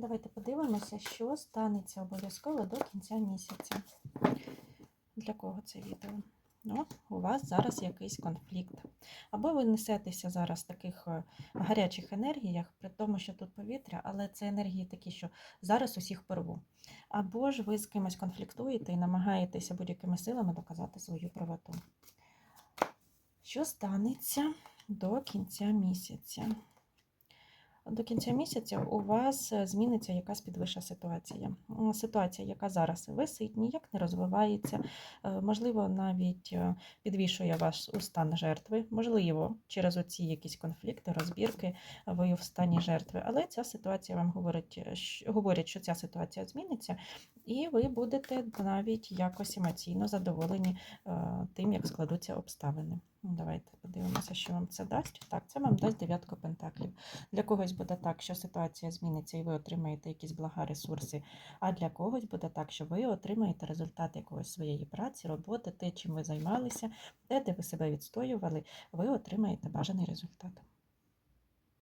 Давайте подивимося, що станеться обов'язково до кінця місяця. Для кого це відео? Ну, у вас зараз якийсь конфлікт. Або ви несетеся зараз в таких е, гарячих енергіях, при тому, що тут повітря, але це енергії такі, що зараз усіх порву. Або ж ви з кимось конфліктуєте і намагаєтеся будь-якими силами доказати свою правоту. Що станеться до кінця місяця? До кінця місяця у вас е, зміниться якась підвища ситуація. Ситуація, яка зараз висить, ніяк не розвивається, е, можливо, навіть е, підвішує вас у стан жертви. Можливо, через оці якісь конфлікти, розбірки ви в стані жертви. Але ця ситуація вам говорить, е, що- ця ситуація зміниться, і ви будете навіть якось емоційно задоволені тим, як складуться обставини. Ну, Давайте подивимося, що вам це дасть. Так, це вам дасть дев'ятку пентаклів. Для когось буде так, що ситуація зміниться і ви отримаєте якісь блага ресурси. А для когось буде так, що ви отримаєте результат якогось своєї праці, роботи, те, чим ви займалися, те, де ви себе відстоювали, ви отримаєте бажаний результат.